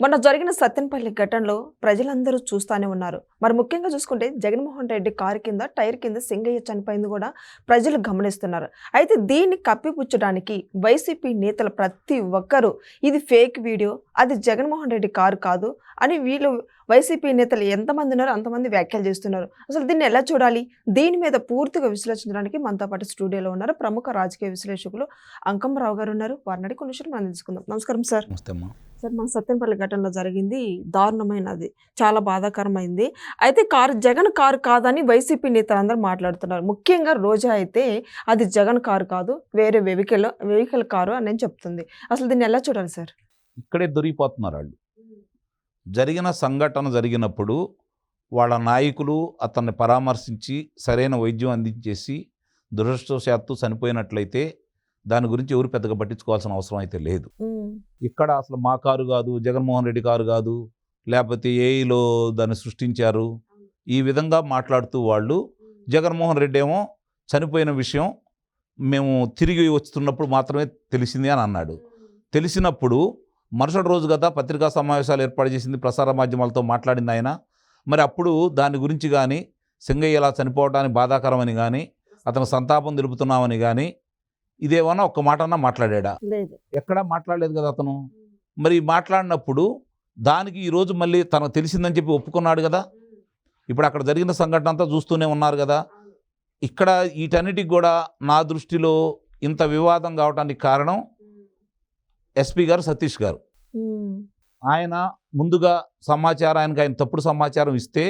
మొన్న జరిగిన సత్యనపల్లి ఘటనలో ప్రజలందరూ చూస్తూనే ఉన్నారు. మరి ముఖ్యంగా చూసుకుంటే జగన్మోహన్ రెడ్డి కారు కింద టైర్ కింద సింగయ్య చనిపోయింది కూడా ప్రజలు గమనిస్తున్నారు. అయితే దీన్ని కప్పిపుచ్చడానికి వైసీపీ నేతలు ప్రతి ఒక్కరూ ఇది ఫేక్ వీడియో అది జగన్మోహన్ రెడ్డి కారు కాదు అని వీళ్ళు వైసీపీ నేతలు ఎంతమంది ఉన్నారో అంతమంది వ్యాఖ్యలు చేస్తున్నారు. అసలు దీన్ని ఎలా చూడాలి? దీని మీద పూర్తిగా విశ్లేషించడానికి మనతో పాటు స్టూడియోలో ఉన్నారు ప్రముఖ రాజకీయ విశ్లేషకులు అంకమ్మరావు గారు ఉన్నారు. వారిని అడిగి కొన్ని విషయాలు మనం తెలుసుకుందాం. నమస్కారం సార్. నమస్తే అమ్మా. సార్ మన సత్యనపల్లి ఘటనలో జరిగింది. దారుణమైనది. చాలా బాధాకరమైంది. అయితే కారు జగన్ కారు కాదని వైసీపీ నేతలు అందరూ మాట్లాడుతున్నారు. ముఖ్యంగా రోజా అయితే అది జగన్ కారు కాదు వేరే వెహికల్ వెహికల్ కారు అని చెప్తుంది. అసలు దీన్ని ఎలా చూడాలి సార్? ఇక్కడే దొరికిపోతున్నారు వాళ్ళు జరిగిన సంఘటన జరిగినప్పుడు వాళ్ళ నాయకులు అతన్ని పరామర్శించి సరైన వైద్యం అందించేసి దురదృష్టవశాత్తు చనిపోయినట్లయితే దాని గురించి ఎవరు పెద్దగా పట్టించుకోవాల్సిన అవసరం అయితే లేదు. ఇక్కడ అసలు మా కారు కాదు జగన్మోహన్ రెడ్డి కారు కాదు లేకపోతే ఏఈలో దాన్ని సృష్టించారు. ఈ విధంగా మాట్లాడుతూ వాళ్ళు జగన్మోహన్ రెడ్డి ఏమో చనిపోయిన విషయం మేము తిరిగి వస్తున్నప్పుడు మాత్రమే తెలిసింది అని అన్నాడు. తెలిసినప్పుడు మరుసటి రోజు కదా పత్రికా సమావేశాలు ఏర్పాటు చేసింది ప్రసార మాధ్యమాలతో మాట్లాడింది ఆయన. మరి అప్పుడు దాని గురించి కానీ సింగయ్య ఇలా చనిపోవడానికి బాధాకరమని కానీ అతను సంతాపం తెలుపుతున్నామని కానీ ఇదేమన్నా ఒక్క మాట అన్నా మాట్లాడా ఎక్కడా మాట్లాడలేదు కదా అతను? మరి మాట్లాడినప్పుడు దానికి ఈరోజు మళ్ళీ తనకు తెలిసిందని చెప్పి ఒప్పుకున్నాడు కదా? ఇప్పుడు అక్కడ జరిగిన సంఘటన అంతా చూస్తూనే ఉన్నారు కదా? ఇక్కడ వీటన్నిటికి కూడా నా దృష్టిలో ఇంత వివాదం కావడానికి కారణం ఎస్పీ గారు సతీష్ గారు. ఆయన ముందుగా సమాచారం ఆయనకి ఆయన తప్పుడు సమాచారం ఇస్తే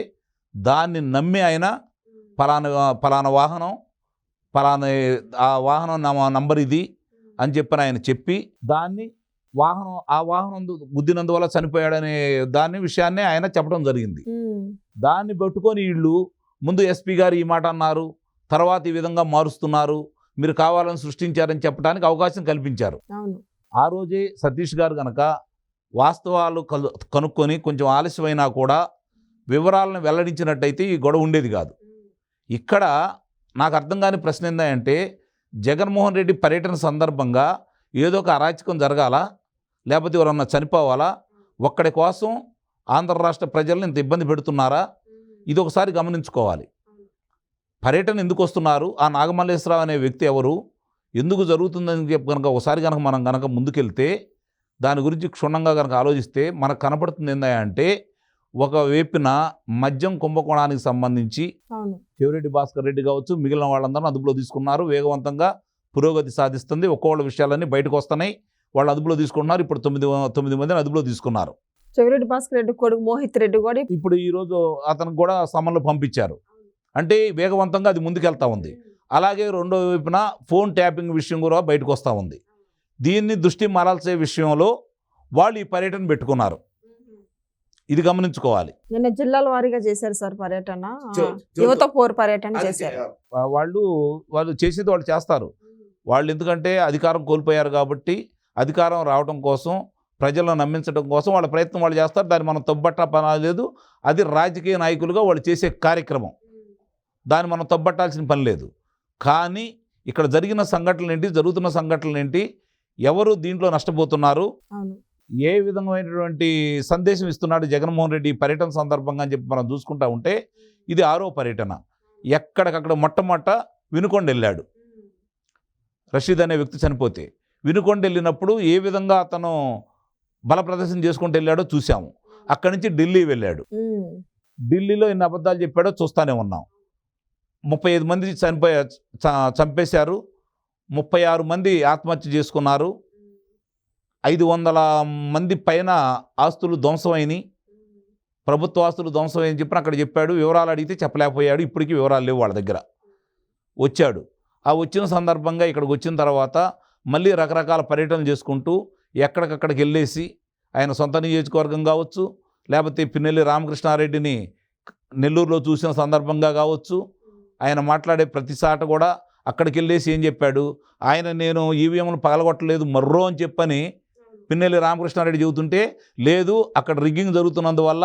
దాన్ని నమ్మి ఆయన ఫలానా ఫలానా వాహనం ఫలానా ఆ వాహనం నా- నంబర్ ఇది అని చెప్పని ఆయన చెప్పి దాన్ని వాహనం ఆ వాహనం గుద్దినందువల్ల చనిపోయాడనే దాన్ని విషయాన్ని ఆయన చెప్పడం జరిగింది. దాన్ని పెట్టుకొని వీళ్ళు ముందు ఎస్పీ గారు ఈ మాట అన్నారు తర్వాత ఈ విధంగా మారుస్తున్నారు మీరు కావాలని సృష్టించారని చెప్పడానికి అవకాశం కల్పించారు. ఆ రోజే సతీష్ గారు కనుక వాస్తవాలు కనుక్కొని కొంచెం ఆలస్యమైనా కూడా వివరాలను వెల్లడించినట్టయితే ఈ గొడవ ఉండేది కాదు. ఇక్కడ నాకు అర్థం కాని ప్రశ్న ఏంటంటే జగన్మోహన్ రెడ్డి పర్యటన సందర్భంగా ఏదో ఒక అరాచకం జరగాల? లేకపోతే ఎవరన్నా చనిపోవాలా? ఒక్కడి కోసం ఆంధ్ర రాష్ట్ర ప్రజల్ని ఇంత ఇబ్బంది పెడుతున్నారా? ఇది ఒకసారి గమనించుకోవాలి. పర్యటన ఎందుకు వస్తున్నారు? ఆ నాగమల్లేశ్వరరావు అనే వ్యక్తి ఎవరు? ఎందుకు జరుగుతుందని చెప్పి కనుక ఒకసారి కనుక మనం కనుక ముందుకెళ్తే దాని గురించి క్షుణ్ణంగా కనుక ఆలోచిస్తే మనకు కనపడుతుంది ఏంటంటే ఒక వైపున మద్యం కుంభకోణానికి సంబంధించి చెవిరెడ్డి భాస్కర్ రెడ్డి కావచ్చు మిగిలిన వాళ్ళందరూ అదుపులో తీసుకున్నారు. వేగవంతంగా పురోగతి సాధిస్తుంది. ఒక్కొక్క విషయాలన్నీ బయటకు వస్తున్నాయి. వాళ్ళు అదుపులో తీసుకుంటున్నారు. ఇప్పుడు తొమ్మిది తొమ్మిది మందిని అదుపులో తీసుకున్నారు. చెవిరెడ్డి భాస్కర్ రెడ్డి కొడుకు మోహిత్ రెడ్డి కూడా ఇప్పుడు ఈరోజు అతనికి కూడా సమన్లు పంపించారు. అంటే వేగవంతంగా అది ముందుకెళ్తా ఉంది. అలాగే రెండో వైపున ఫోన్ ట్యాపింగ్ విషయం కూడా బయటకు వస్తూ ఉంది. దీన్ని దృష్టి మరల్చే విషయంలో వాళ్ళు ఈ పర్యటన పెట్టుకున్నారు. ఇది గమనించుకోవాలి. నిన్న జిల్లాల వారీగా చేశారు సార్ పర్యటన. యువత పోరు పర్యటన చేశారు. వాళ్ళు వాళ్ళు చేసేది వాళ్ళు చేస్తారు. వాళ్ళు ఎందుకంటే అధికారం కోల్పోయారు కాబట్టి అధికారం రావడం కోసం ప్రజలను నమ్మించడం కోసం వాళ్ళ ప్రయత్నం వాళ్ళు చేస్తారు. దాన్ని మనం తొబ్బట్ట పని లేదు. అది రాజకీయ నాయకులుగా వాళ్ళు చేసే కార్యక్రమం. దాన్ని మనం తొబ్బట్టాల్సిన పని లేదు. కానీ ఇక్కడ జరిగిన సంఘటనలు ఏంటి జరుగుతున్న సంఘటనలు ఏంటి ఎవరు దీంట్లో నష్టపోతున్నారు? అవును. ఏ విధమైనటువంటి సందేశం ఇస్తున్నాడు జగన్మోహన్ రెడ్డి పర్యటన సందర్భంగా అని చెప్పి మనం చూసుకుంటా ఉంటే ఇది ఆరో పర్యటన. ఎక్కడికక్కడ మొట్టమొట్ట వినుకొండ వెళ్ళాడు రషీద్ అనే వ్యక్తి చనిపోతే వినుకొండ వెళ్ళినప్పుడు ఏ విధంగా అతను బల ప్రదర్శన చేసుకుంటూ వెళ్ళాడో చూసాము అక్కడి నుంచి ఢిల్లీ వెళ్ళాడు. ఢిల్లీలో ఎన్ని అబద్ధాలు చెప్పాడో చూస్తానే ఉన్నాం. ముప్పై ఐదు మంది చనిపోయా చంపేశారు. ముప్పై ఆరు మంది ఆత్మహత్య చేసుకున్నారు. ఐదు వందల మంది పైన ఆస్తులు ధ్వంసమైనవి ప్రభుత్వ ఆస్తులు ధ్వంసమని చెప్పి అక్కడ చెప్పాడు. వివరాలు అడిగితే చెప్పలేకపోయాడు. ఇప్పటికీ వివరాలు లేవు వాళ్ళ దగ్గర. వచ్చాడు. ఆ వచ్చిన సందర్భంగా ఇక్కడికి వచ్చిన తర్వాత మళ్ళీ రకరకాల పర్యటనలు చేసుకుంటూ ఎక్కడికక్కడికి వెళ్ళేసి ఆయన సొంత నియోజకవర్గం కావచ్చు లేకపోతే పిన్నెల్లి రామకృష్ణారెడ్డిని నెల్లూరులో చూసిన సందర్భంగా కావచ్చు ఆయన మాట్లాడే ప్రతి సాట కూడా అక్కడికి వెళ్ళేసి ఏం చెప్పాడు? ఆయన నేను ఈవీఎంలు పగలగొట్టలేదు మర్రో అని చెప్పని పిన్నెల్లి రామకృష్ణారెడ్డి చెబుతుంటే లేదు అక్కడ రిగ్గింగ్ జరుగుతున్నందువల్ల.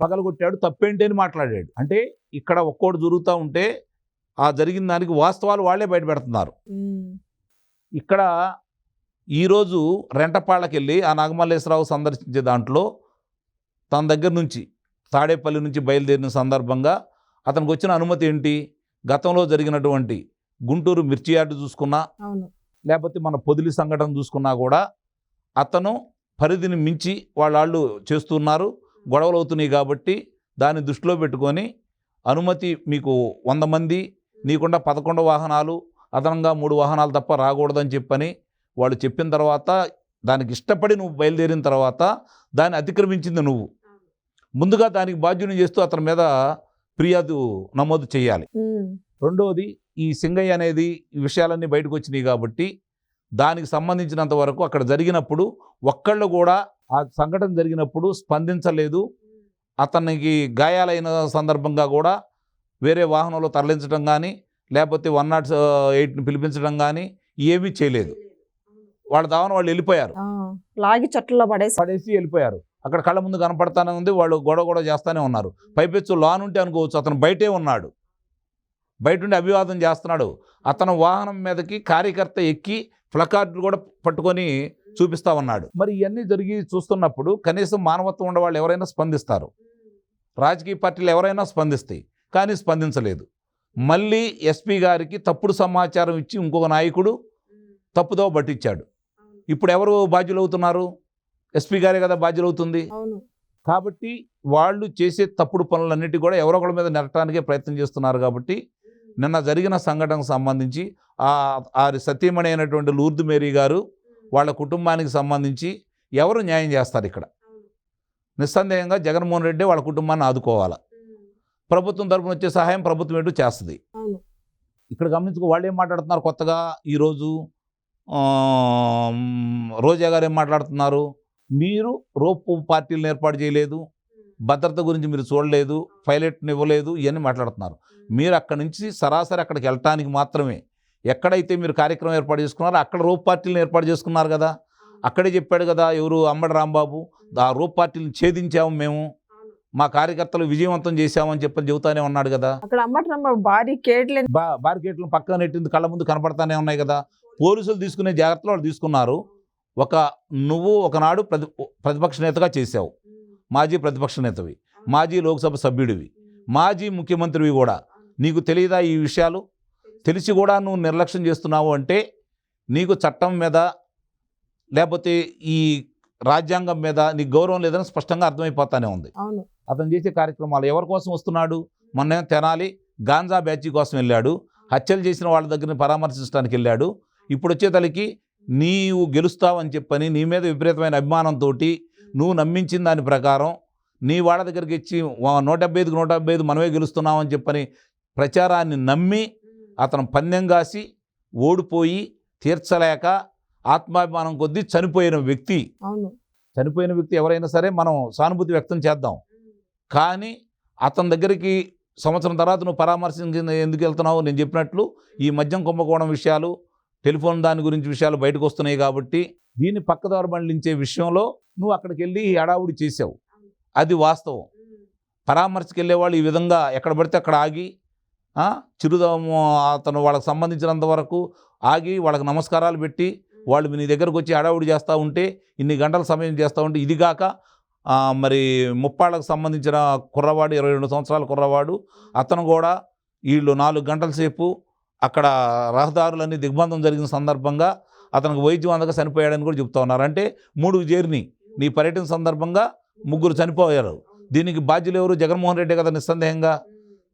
పగలగొట్టాడు తప్పేంటి అని మాట్లాడాడు అంటే ఇక్కడ ఒక్కోటి జరుగుతూ ఉంటే ఆ జరిగిన దానికి వాస్తవాలు వాళ్ళే బయట పెడుతున్నారు ఉమ్. ఇక్కడ ఈరోజు రెంటపాళ్ళకి వెళ్ళి ఆ నాగమల్లేశ్వరరావు సందర్శించే దాంట్లో తన దగ్గర నుంచి తాడేపల్లి నుంచి బయలుదేరిన సందర్భంగా అతనికి వచ్చిన అనుమతి ఏంటి గతంలో జరిగినటువంటి గుంటూరు మిర్చి యార్డు చూసుకున్నా లేకపోతే మన పొదిలి సంఘటన చూసుకున్నా కూడా అతను పరిధిని మించి వాళ్ళు చేస్తున్నారు గొడవలు అవుతున్నాయి కాబట్టి దాన్ని దృష్టిలో పెట్టుకొని అనుమతి మీకు వంద మంది నీకుండా పదకొండు వాహనాలు అదనంగా మూడు వాహనాలు తప్ప రాకూడదని చెప్పని వాళ్ళు చెప్పిన తర్వాత దానికి ఇష్టపడి నువ్వు బయలుదేరిన తర్వాత దాన్ని అతిక్రమించింది నువ్వు. ముందుగా దానికి బాధ్యుని చేస్తూ అతని మీద ఫిర్యాదు నమోదు చేయాలి. రెండవది ఈ సింగయ్య అనేది ఈ విషయాలన్నీ బయటకు వచ్చినాయి కాబట్టి దానికి సంబంధించినంత వరకు అక్కడ జరిగినప్పుడు ఒక్కళ్ళు కూడా ఆ సంఘటన జరిగినప్పుడు స్పందించలేదు. అతనికి గాయాలైన సందర్భంగా కూడా వేరే వాహనంలో తరలించడం కానీ లేకపోతే వన్ నాట్ ఎయిట్ని పిలిపించడం కానీ ఏమీ చేయలేదు. వాళ్ళ దావన వాళ్ళు వెళ్ళిపోయారు. లాగి చెట్లలో పడేసి పడేసి వెళ్ళిపోయారు. అక్కడ కళ్ళ ముందు కనపడతానే ఉంది వాళ్ళు గొడవ గొడవ చేస్తానే ఉన్నారు. పైపెచ్చు లాన్ ఉంటే అనుకోవచ్చు అతను బయటే ఉన్నాడు. బయట ఉండి అభివాదం చేస్తున్నాడు. అతను వాహనం మీదకి కార్యకర్త ఎక్కి ప్లకార్డులు కూడా పట్టుకొని చూపిస్తా ఉన్నాడు. మరి ఇవన్నీ జరిగి చూస్తున్నప్పుడు కనీసం మానవత్వం ఉండే వాళ్ళు ఎవరైనా స్పందిస్తారు? రాజకీయ పార్టీలు ఎవరైనా స్పందిస్తాయి కానీ స్పందించలేదు. మళ్ళీ ఎస్పీ గారికి తప్పుడు సమాచారం ఇచ్చి ఇంకొక నాయకుడు తప్పుదో పట్టించాడు. ఇప్పుడు ఎవరు బాధ్యులు అవుతున్నారు ఎస్పీ గారే కదా బాధ్యులు అవుతుంది కాబట్టి వాళ్ళు చేసే తప్పుడు పనులన్నిటి కూడా ఎవరో ఒకరి మీద నెట్టడానికే ప్రయత్నం చేస్తున్నారు కాబట్టి నిన్న జరిగిన సంఘటనకు సంబంధించి ఆ సత్యమణి అయినటువంటి లూర్దు మేరీ గారు వాళ్ళ కుటుంబానికి సంబంధించి ఎవరు న్యాయం చేస్తారు ఇక్కడ? నిస్సందేహంగా జగన్మోహన్ రెడ్డి వాళ్ళ కుటుంబాన్ని ఆదుకోవాలి? ప్రభుత్వం తరపున వచ్చే సహాయం ప్రభుత్వం ఎటు చేస్తుంది? ఇక్కడ గమనించుకో వాళ్ళు ఏం మాట్లాడుతున్నారు? కొత్తగా ఈరోజు రోజా గారు ఏం మాట్లాడుతున్నారు? మీరు రోప్ పార్టీలను ఏర్పాటు చేయలేదు భద్రత గురించి మీరు చూడలేదు పైలట్ని ఇవ్వలేదు ఇవన్నీ మాట్లాడుతున్నారు. మీరు అక్కడి నుంచి సరాసరి అక్కడికి వెళ్ళటానికి మాత్రమే. ఎక్కడైతే మీరు కార్యక్రమం ఏర్పాటు చేసుకున్నారో అక్కడ రోప్ పార్టీలను ఏర్పాటు చేసుకున్నారు కదా. అక్కడే చెప్పాడు కదా ఎవరు అమ్మడి రాంబాబు ఆ రోప్ పార్టీలను ఛేదించాము మేము. మా కార్యకర్తలు విజయవంతం చేశామని చెప్పని చెబుతానే ఉన్నాడు కదా. అక్కడ బార్కెట్లు పక్కన నెట్టింది కళ్ళ ముందు కనపడతానే ఉన్నాయి కదా. పోలీసులు తీసుకునే జాగ్రత్తలు వాళ్ళు తీసుకున్నారు. ఒక నువ్వు ఒకనాడు ప్రతి ప్రతిపక్ష నేతగా చేశావు. మాజీ ప్రతిపక్ష నేతవి మాజీ లోక్సభ సభ్యుడివి మాజీ ముఖ్యమంత్రివి కూడా. నీకు తెలియదా ఈ విషయాలు? తెలిసి. కూడా నువ్వు నిర్లక్ష్యం చేస్తున్నావు అంటే నీకు చట్టం మీద లేకపోతే ఈ రాజ్యాంగం మీద నీకు గౌరవం లేదని స్పష్టంగా అర్థమైపోతానే ఉంది. అతను చేసే కార్యక్రమాలు ఎవరి కోసం వస్తున్నాడు? మొన్న తెనాలి గాంజా బ్యాచీ కోసం వెళ్ళాడు. హత్యలు చేసిన వాళ్ళ దగ్గర పరామర్శించడానికి వెళ్ళాడు. ఇప్పుడు వచ్చేతలకి నీవు గెలుస్తావని చెప్పని నీ మీద విపరీతమైన అభిమానంతో నువ్వు నమ్మించిన దాని ప్రకారం నీ వాళ్ళ దగ్గరికి ఇచ్చి నూట డెబ్బై ఐదుకు నూట డెబ్బై ఐదు మనమే గెలుస్తున్నామని చెప్పని ప్రచారాన్ని నమ్మి అతను పందెం కాసి ఓడిపోయి తీర్చలేక ఆత్మాభిమానం కొద్దీ చనిపోయిన వ్యక్తి. చనిపోయిన వ్యక్తి ఎవరైనా సరే మనం సానుభూతి వ్యక్తం చేద్దాం. కానీ అతని దగ్గరికి సంవత్సరం తర్వాత నువ్వు పరామర్శించిన ఎందుకు వెళ్తున్నావు? నేను చెప్పినట్లు ఈ మద్యం కుంభకోణం విషయాలు టెలిఫోన్ దాని గురించి విషయాలు బయటకు వస్తున్నాయి కాబట్టి దీన్ని పక్కదారి బండిలించే విషయంలో నువ్వు అక్కడికి వెళ్ళి హడావుడి చేసావు. అది వాస్తవం. పరామర్శకి వెళ్ళేవాళ్ళు ఈ విధంగా ఎక్కడ పడితే అక్కడ ఆగి చిరుదము అతను వాళ్ళకి సంబంధించినంత వరకు ఆగి వాళ్ళకి నమస్కారాలు పెట్టి వాళ్ళు నీ దగ్గరకు వచ్చి హడావుడి చేస్తూ ఉంటే ఇన్ని గంటల సమయం చేస్తూ ఉంటే ఇది కాక మరి ముప్పాళ్ళకు సంబంధించిన కుర్రవాడు ఇరవై రెండు సంవత్సరాల కుర్రవాడు అతను కూడా వీళ్ళు నాలుగు గంటల సేపు అక్కడ రహదారులన్నీ దిగ్బంధం జరిగిన సందర్భంగా అతనికి వైద్యం అందక చనిపోయాడని కూడా చెప్తా ఉన్నారు. అంటే మూడు చేరిని నీ పర్యటన సందర్భంగా ముగ్గురు చనిపోయారు. దీనికి బాధ్యులు ఎవరు? జగన్మోహన్ రెడ్డి కదా నిస్సందేహంగా.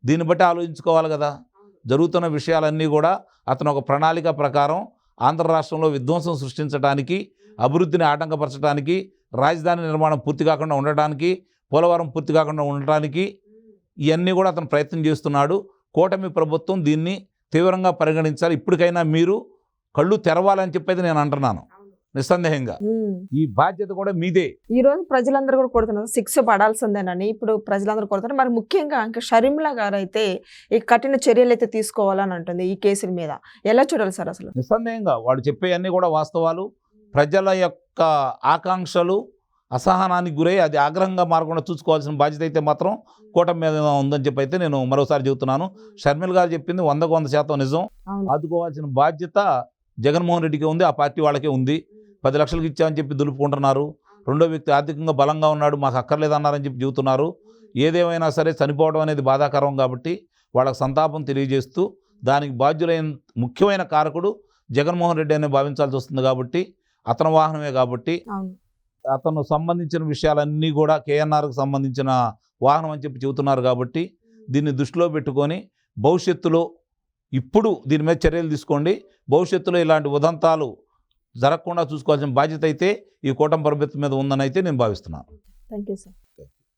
దీన్ని బట్టి ఆలోచించుకోవాలి కదా. జరుగుతున్న విషయాలన్నీ కూడా అతను ఒక ప్రణాళిక ప్రకారం ఆంధ్ర రాష్ట్రంలో విధ్వంసం సృష్టించడానికి అభివృద్ధిని ఆటంకపరచడానికి రాజధాని నిర్మాణం పూర్తి కాకుండా ఉండటానికి పోలవరం పూర్తి కాకుండా ఉండటానికి ఇవన్నీ కూడా అతను ప్రయత్నం చేస్తున్నాడు. కూటమి ప్రభుత్వం దీన్ని తీవ్రంగా పరిగణించాలి. ఇప్పటికైనా మీరు కళ్ళు తెరవాలని చెప్పేది నేను అంటున్నాను. నిస్సందేహంగా. ఈ బాధ్యత కూడా మీదే. ఈ రోజు ప్రజలందరూ కూడా కొడుతున్నారు. శిక్ష పడాల్సిందేనని ఇప్పుడు ప్రజలందరూ కొడుతున్నారు. మరి ముఖ్యంగా ఇంకా షర్మిల గారు అయితే ఈ కఠిన చర్యలు అయితే తీసుకోవాలని అంటుంది ఈ కేసుల మీద. ఎలా చూడాలి సార్ అసలు? నిస్సందేహంగా. వాడు చెప్పేవన్నీ కూడా వాస్తవాలు. ప్రజల యొక్క ఆకాంక్షలు అసహనానికి గురై అది ఆగ్రహంగా మారకుండా చూసుకోవాల్సిన బాధ్యత అయితే మాత్రం కూటమి మీద ఉందని చెప్పి అయితే నేను మరోసారి చెబుతున్నాను. షర్మిల్ గారు చెప్పింది వందకు వంద శాతం నిజం. ఆదుకోవాల్సిన బాధ్యత జగన్మోహన్ రెడ్డికి ఉంది. ఆ పార్టీ వాళ్ళకే ఉంది. పది లక్షలకు ఇచ్చామని చెప్పి దులుపుకుంటున్నారు. రెండో వ్యక్తి ఆర్థికంగా బలంగా ఉన్నాడు మాకు అక్కర్లేదన్నారని చెప్పి చెబుతున్నారు. ఏదేమైనా సరే చనిపోవడం అనేది బాధాకరం కాబట్టి వాళ్ళకి సంతాపం తెలియజేస్తూ దానికి బాధ్యులైన ముఖ్యమైన కారకుడు జగన్మోహన్ రెడ్డి అనే భావించాల్సి వస్తుంది కాబట్టి అతని వాహనమే కాబట్టి అతను సంబంధించిన విషయాలన్నీ కూడా కేఎన్ఆర్కి సంబంధించిన వాహనం అని చెప్పి చెబుతున్నారు కాబట్టి దీన్ని దృష్టిలో పెట్టుకొని భవిష్యత్తులో ఇప్పుడు దీని మీద చర్యలు తీసుకోండి. భవిష్యత్తులో ఇలాంటి ఉదంతాలు జరగకుండా చూసుకోవాల్సిన బాధ్యత అయితే ఈ కూటమి ప్రభుత్వం మీద ఉందని అయితే నేను భావిస్తున్నాను. Thank you sir